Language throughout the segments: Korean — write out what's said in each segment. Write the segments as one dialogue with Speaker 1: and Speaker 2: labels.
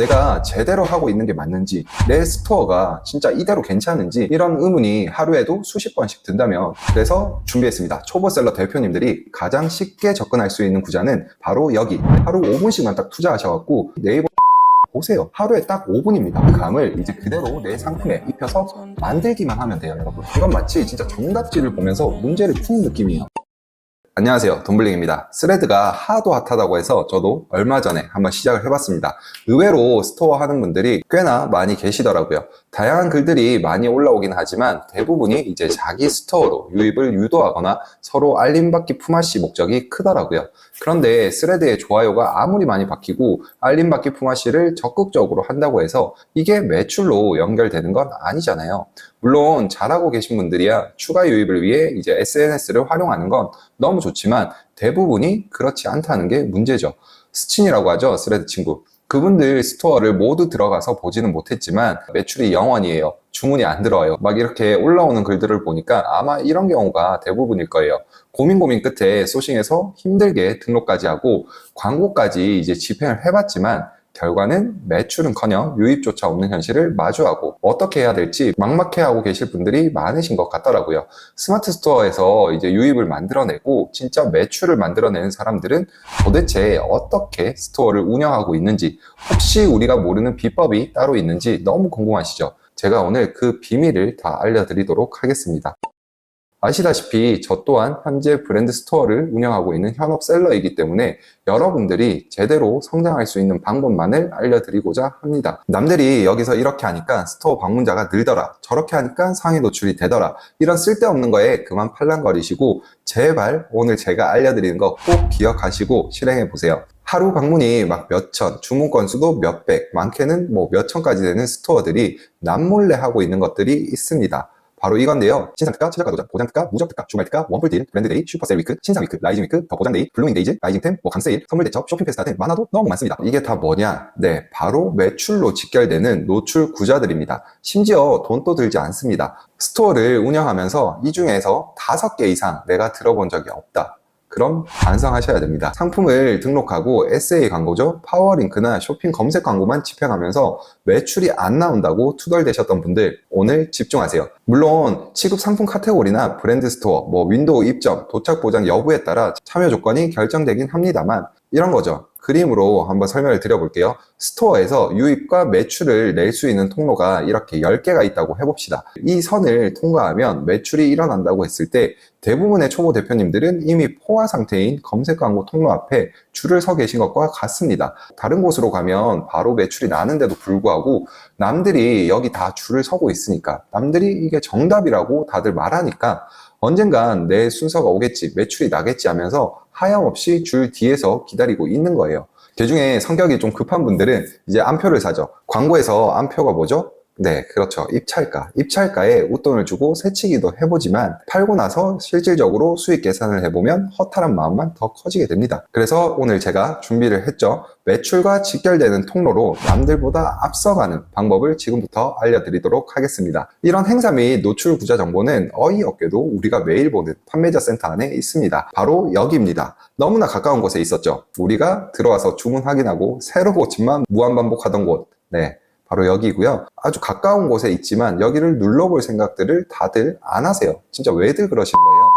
Speaker 1: 내가 제대로 하고 있는 게 맞는지, 내 스토어가 진짜 이대로 괜찮은지 이런 의문이 하루에도 수십 번씩 든다면 그래서 준비했습니다. 초보셀러 대표님들이 가장 쉽게 접근할 수 있는 구자는 바로 여기 하루 5분씩만 딱 투자하셔갖고 네이버 보세요. 하루에 딱 5분입니다. 그 감을 이제 그대로 내 상품에 입혀서 만들기만 하면 돼요, 여러분. 이건 마치 진짜 정답지를 보면서 문제를 푸는 느낌이에요. 안녕하세요. 돈블링입니다. 스레드가 하도 핫하다고 해서 저도 얼마 전에 한번 시작을 해봤습니다. 의외로 스토어 하는 분들이 꽤나 많이 계시더라고요. 다양한 글들이 많이 올라오긴 하지만 대부분이 이제 자기 스토어로 유입을 유도하거나 서로 알림받기 품앗이 목적이 크더라고요. 그런데 스레드의 좋아요가 아무리 많이 바뀌고 알림받기 품앗이를 적극적으로 한다고 해서 이게 매출로 연결되는 건 아니잖아요. 물론 잘하고 계신 분들이야 추가 유입을 위해 이제 SNS를 활용하는 건 너무 좋지만 대부분이 그렇지 않다는 게 문제죠. 스친이라고 하죠. 스레드 친구. 그분들 스토어를 모두 들어가서 보지는 못했지만 매출이 0원이에요. 주문이 안 들어요. 막 이렇게 올라오는 글들을 보니까 아마 이런 경우가 대부분일 거예요. 고민 고민 끝에 소싱해서 힘들게 등록까지 하고 광고까지 이제 집행을 해봤지만 결과는 매출은커녕 유입조차 없는 현실을 마주하고 어떻게 해야 될지 막막해하고 계실 분들이 많으신 것 같더라고요. 스마트 스토어에서 이제 유입을 만들어내고 진짜 매출을 만들어내는 사람들은 도대체 어떻게 스토어를 운영하고 있는지 혹시 우리가 모르는 비법이 따로 있는지 너무 궁금하시죠? 제가 오늘 그 비밀을 다 알려드리도록 하겠습니다. 아시다시피 저 또한 현재 브랜드 스토어를 운영하고 있는 현업 셀러이기 때문에 여러분들이 제대로 성장할 수 있는 방법만을 알려드리고자 합니다. 남들이 여기서 이렇게 하니까 스토어 방문자가 늘더라. 저렇게 하니까 상위 노출이 되더라. 이런 쓸데없는 거에 그만 팔랑거리시고 제발 오늘 제가 알려드리는 거 꼭 기억하시고 실행해 보세요. 하루 방문이 막 몇천, 주문 건수도 몇백, 많게는 뭐 몇천까지 되는 스토어들이 남몰래 하고 있는 것들이 있습니다. 바로 이건데요. 신상특가, 최저가 도전, 보장특가, 무적특가, 주말특가, 원풀딜, 브랜드데이, 슈퍼셀 위크, 신상위크, 라이징 위크, 더 보장데이, 블루밍데이즈, 라이징템, 뭐 강세일, 선물대첩, 쇼핑페스타 등 많아도 너무 많습니다. 이게 다 뭐냐? 네, 바로 매출로 직결되는 노출 구자들입니다. 심지어 돈도 들지 않습니다. 스토어를 운영하면서 이 중에서 다섯 개 이상 내가 들어본 적이 없다. 그럼 반성하셔야 됩니다. 상품을 등록하고 SA 광고죠. 파워링크나 쇼핑 검색 광고만 집행하면서 매출이 안 나온다고 투덜대셨던 분들 오늘 집중하세요. 물론 취급 상품 카테고리나 브랜드 스토어, 뭐 윈도우 입점, 도착 보장 여부에 따라 참여 조건이 결정되긴 합니다만 이런 거죠. 그림으로 한번 설명을 드려볼게요. 스토어에서 유입과 매출을 낼 수 있는 통로가 이렇게 10개가 있다고 해봅시다. 이 선을 통과하면 매출이 일어난다고 했을 때 대부분의 초보 대표님들은 이미 포화 상태인 검색 광고 통로 앞에 줄을 서 계신 것과 같습니다. 다른 곳으로 가면 바로 매출이 나는데도 불구하고 남들이 여기 다 줄을 서고 있으니까 남들이 이게 정답이라고 다들 말하니까 언젠간 내 순서가 오겠지, 매출이 나겠지 하면서 하염없이 줄 뒤에서 기다리고 있는 거예요. 그 중에 성격이 좀 급한 분들은 이제 암표를 사죠. 광고에서 암표가 뭐죠? 네, 그렇죠. 입찰가. 입찰가에 웃돈을 주고 새치기도 해보지만 팔고 나서 실질적으로 수익 계산을 해보면 허탈한 마음만 더 커지게 됩니다. 그래서 오늘 제가 준비를 했죠. 매출과 직결되는 통로로 남들보다 앞서가는 방법을 지금부터 알려드리도록 하겠습니다. 이런 행사 및 노출 구자 정보는 어이없게도 우리가 매일 보는 판매자 센터 안에 있습니다. 바로 여기입니다. 너무나 가까운 곳에 있었죠. 우리가 들어와서 주문 확인하고 새로 고침만 무한반복하던 곳. 네. 바로 여기고요. 아주 가까운 곳에 있지만 여기를 눌러볼 생각들을 다들 안 하세요. 진짜 왜들 그러신 거예요?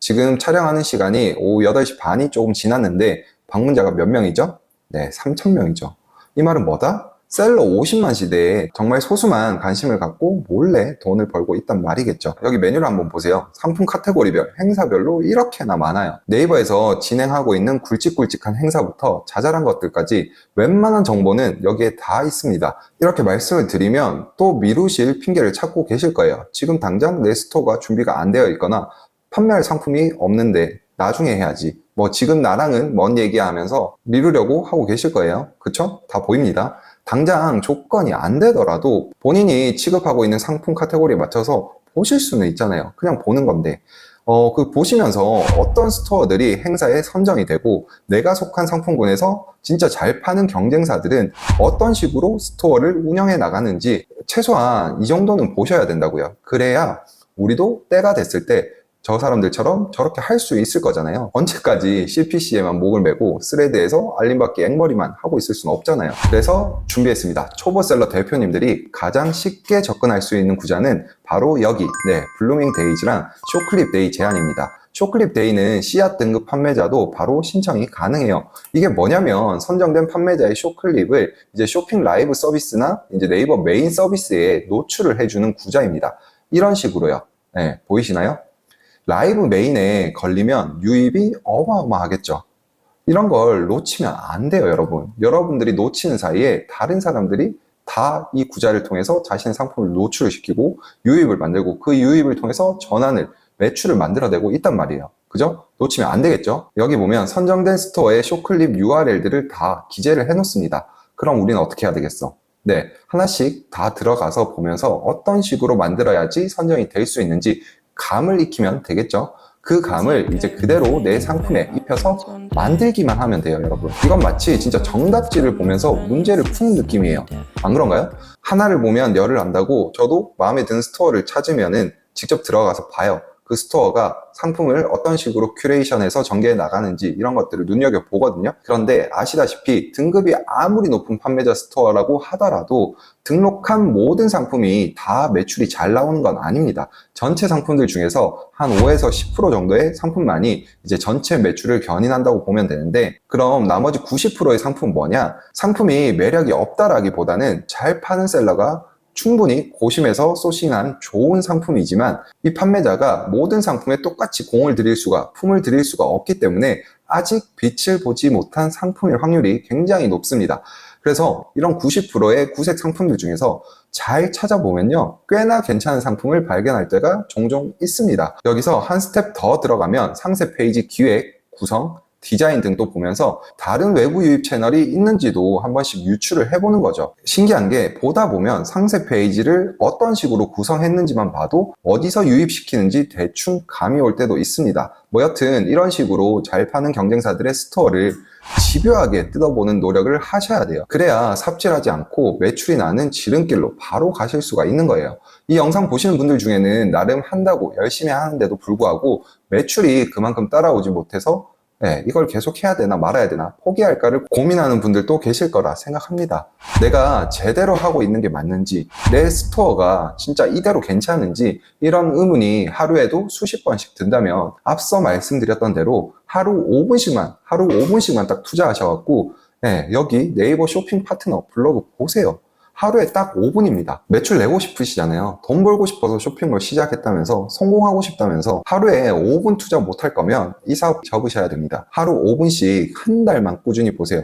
Speaker 1: 지금 촬영하는 시간이 오후 8시 반이 조금 지났는데 방문자가 몇 명이죠? 네, 3,000명이죠. 이 말은 뭐다? 셀러 50만 시대에 정말 소수만 관심을 갖고 몰래 돈을 벌고 있단 말이겠죠. 여기 메뉴를 한번 보세요. 상품 카테고리별, 행사별로 이렇게나 많아요. 네이버에서 진행하고 있는 굵직굵직한 행사부터 자잘한 것들까지 웬만한 정보는 여기에 다 있습니다. 이렇게 말씀을 드리면 또 미루실 핑계를 찾고 계실 거예요. 지금 당장 내 스토어가 준비가 안 되어 있거나 판매할 상품이 없는데 나중에 해야지. 뭐 지금 나랑은 먼 얘기하면서 미루려고 하고 계실 거예요. 그쵸? 다 보입니다. 당장 조건이 안 되더라도 본인이 취급하고 있는 상품 카테고리에 맞춰서 보실 수는 있잖아요. 그냥 보는 건데. 어, 그 보시면서 어떤 스토어들이 행사에 선정이 되고 내가 속한 상품군에서 진짜 잘 파는 경쟁사들은 어떤 식으로 스토어를 운영해 나가는지 최소한 이 정도는 보셔야 된다고요. 그래야 우리도 때가 됐을 때 저 사람들처럼 저렇게 할 수 있을 거잖아요. 언제까지 CPC에만 목을 메고 스레드에서 알림받기 앵머리만 하고 있을 수는 없잖아요. 그래서 준비했습니다. 초보셀러 대표님들이 가장 쉽게 접근할 수 있는 구자는 바로 여기, 네, 블루밍 데이즈랑 쇼클립 데이 제안입니다. 쇼클립 데이는 씨앗 등급 판매자도 바로 신청이 가능해요. 이게 뭐냐면 선정된 판매자의 쇼클립을 이제 쇼핑 라이브 서비스나 이제 네이버 메인 서비스에 노출을 해주는 구자입니다. 이런 식으로요. 네, 보이시나요? 라이브 메인에 걸리면 유입이 어마어마하겠죠. 이런 걸 놓치면 안 돼요, 여러분. 여러분들이 놓치는 사이에 다른 사람들이 다 이 구자를 통해서 자신의 상품을 노출을 시키고 유입을 만들고 그 유입을 통해서 전환을 매출을 만들어내고 있단 말이에요. 그죠? 놓치면 안 되겠죠? 여기 보면 선정된 스토어에 쇼클립 URL들을 다 기재를 해놓습니다. 그럼 우리는 어떻게 해야 되겠어? 네, 하나씩 다 들어가서 보면서 어떤 식으로 만들어야지 선정이 될 수 있는지 감을 익히면 되겠죠? 그 감을 이제 그대로 내 상품에 입혀서 만들기만 하면 돼요, 여러분. 이건 마치 진짜 정답지를 보면서 문제를 푸는 느낌이에요. 안 그런가요? 하나를 보면 열을 안다고 저도 마음에 드는 스토어를 찾으면은 직접 들어가서 봐요. 그 스토어가 상품을 어떤 식으로 큐레이션해서 전개해 나가는지 이런 것들을 눈여겨 보거든요. 그런데 아시다시피 등급이 아무리 높은 판매자 스토어라고 하더라도 등록한 모든 상품이 다 매출이 잘 나오는 건 아닙니다. 전체 상품들 중에서 한 5에서 10% 정도의 상품만이 이제 전체 매출을 견인한다고 보면 되는데 그럼 나머지 90%의 상품은 뭐냐? 상품이 매력이 없다라기보다는 잘 파는 셀러가 충분히 고심해서 소싱한 좋은 상품이지만 이 판매자가 모든 상품에 똑같이 공을 들일 수가, 품을 들일 수가 없기 때문에 아직 빛을 보지 못한 상품일 확률이 굉장히 높습니다. 그래서 이런 90%의 구색 상품들 중에서 잘 찾아보면요. 꽤나 괜찮은 상품을 발견할 때가 종종 있습니다. 여기서 한 스텝 더 들어가면 상세 페이지 기획, 구성, 디자인 등도 보면서 다른 외부 유입 채널이 있는지도 한 번씩 유출을 해보는 거죠. 신기한 게 보다 보면 상세 페이지를 어떤 식으로 구성했는지만 봐도 어디서 유입시키는지 대충 감이 올 때도 있습니다. 뭐 여튼 이런 식으로 잘 파는 경쟁사들의 스토어를 집요하게 뜯어보는 노력을 하셔야 돼요. 그래야 삽질하지 않고 매출이 나는 지름길로 바로 가실 수가 있는 거예요. 이 영상 보시는 분들 중에는 나름 한다고 열심히 하는데도 불구하고 매출이 그만큼 따라오지 못해서 네, 이걸 계속 해야 되나 말아야 되나 포기할까를 고민하는 분들도 계실 거라 생각합니다. 내가 제대로 하고 있는 게 맞는지, 내 스토어가 진짜 이대로 괜찮은지 이런 의문이 하루에도 수십 번씩 든다면 앞서 말씀드렸던 대로 하루 5분씩만, 하루 5분씩만 딱 투자하셔갖고 네, 여기 네이버 쇼핑 파트너 블로그 보세요. 하루에 딱 5분입니다. 매출 내고 싶으시잖아요. 돈 벌고 싶어서 쇼핑을 시작했다면서 성공하고 싶다면서 하루에 5분 투자 못할 거면 이 사업 접으셔야 됩니다. 하루 5분씩 한 달만 꾸준히 보세요.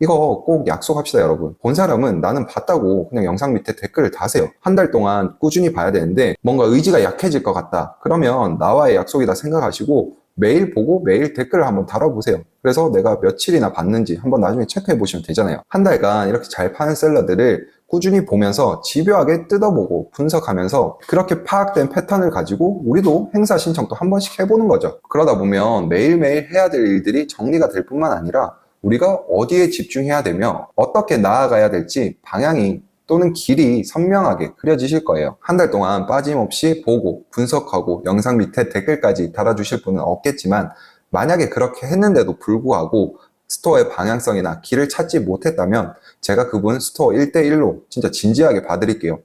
Speaker 1: 이거 꼭 약속합시다, 여러분. 본 사람은 나는 봤다고 그냥 영상 밑에 댓글을 다세요. 한 달 동안 꾸준히 봐야 되는데 뭔가 의지가 약해질 것 같다. 그러면 나와의 약속이다 생각하시고 매일 보고 매일 댓글을 한번 달아보세요. 그래서 내가 며칠이나 봤는지 한번 나중에 체크해 보시면 되잖아요. 한 달간 이렇게 잘 파는 셀러들을 꾸준히 보면서 집요하게 뜯어보고 분석하면서 그렇게 파악된 패턴을 가지고 우리도 행사 신청도 한 번씩 해보는 거죠. 그러다 보면 매일매일 해야 될 일들이 정리가 될 뿐만 아니라 우리가 어디에 집중해야 되며 어떻게 나아가야 될지 방향이 또는 길이 선명하게 그려지실 거예요. 한 달 동안 빠짐없이 보고 분석하고 영상 밑에 댓글까지 달아주실 분은 없겠지만 만약에 그렇게 했는데도 불구하고 스토어의 방향성이나 길을 찾지 못했다면 제가 그분 스토어 1대1로 진짜 진지하게 봐드릴게요.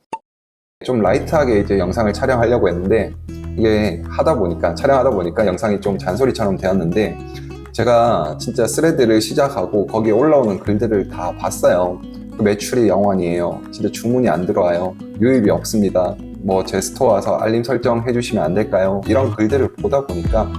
Speaker 1: 좀 라이트하게 이제 영상을 촬영하려고 했는데 이게 하다 보니까 촬영하다 보니까 영상이 좀 잔소리처럼 되었는데 제가 진짜 스레드를 시작하고 거기에 올라오는 글들을 다 봤어요. 그 매출이 0원이에요. 진짜 주문이 안 들어와요. 유입이 없습니다. 뭐 제 스토어 와서 알림 설정 해주시면 안 될까요? 이런 글들을 보다 보니까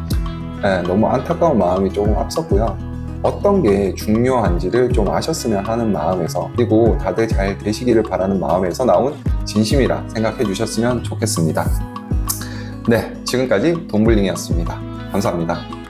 Speaker 1: 예, 너무 안타까운 마음이 조금 앞섰고요. 어떤 게 중요한지를 좀 아셨으면 하는 마음에서 그리고 다들 잘 되시기를 바라는 마음에서 나온 진심이라 생각해 주셨으면 좋겠습니다. 네, 지금까지 돈블링이었습니다. 감사합니다.